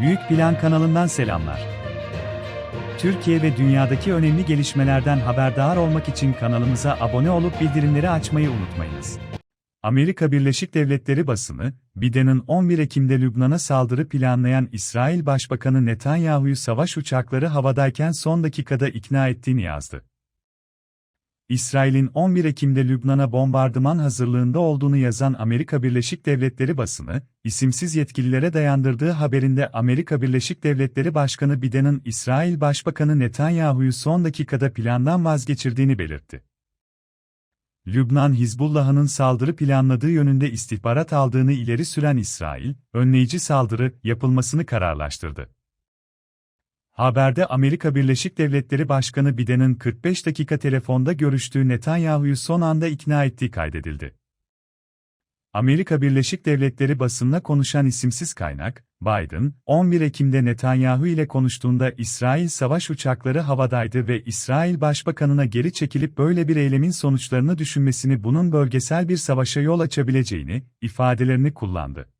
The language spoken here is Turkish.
Büyük Plan kanalından selamlar. Türkiye ve dünyadaki önemli gelişmelerden haberdar olmak için kanalımıza abone olup bildirimleri açmayı unutmayınız. Amerika Birleşik Devletleri basını, Biden'ın 11 Ekim'de Lübnan'a saldırı planlayan İsrail Başbakanı Netanyahu'yu savaş uçakları havadayken son dakikada ikna ettiğini yazdı. İsrail'in 11 Ekim'de Lübnan'a bombardıman hazırlığında olduğunu yazan Amerika Birleşik Devletleri basını, isimsiz yetkililere dayandırdığı haberinde Amerika Birleşik Devletleri Başkanı Biden'ın İsrail Başbakanı Netanyahu'yu son dakikada plandan vazgeçirdiğini belirtti. Lübnan Hizbullah'ın saldırı planladığı yönünde istihbarat aldığını ileri süren İsrail, önleyici saldırı yapılmasını kararlaştırdı. Haberde Amerika Birleşik Devletleri Başkanı Biden'in 45 dakika telefonda görüştüğü Netanyahu'yu son anda ikna ettiği kaydedildi. Amerika Birleşik Devletleri basınla konuşan isimsiz kaynak, Biden, 11 Ekim'de Netanyahu ile konuştuğunda İsrail savaş uçakları havadaydı ve İsrail Başbakanına geri çekilip böyle bir eylemin sonuçlarını düşünmesini bunun bölgesel bir savaşa yol açabileceğini, ifadelerini kullandı.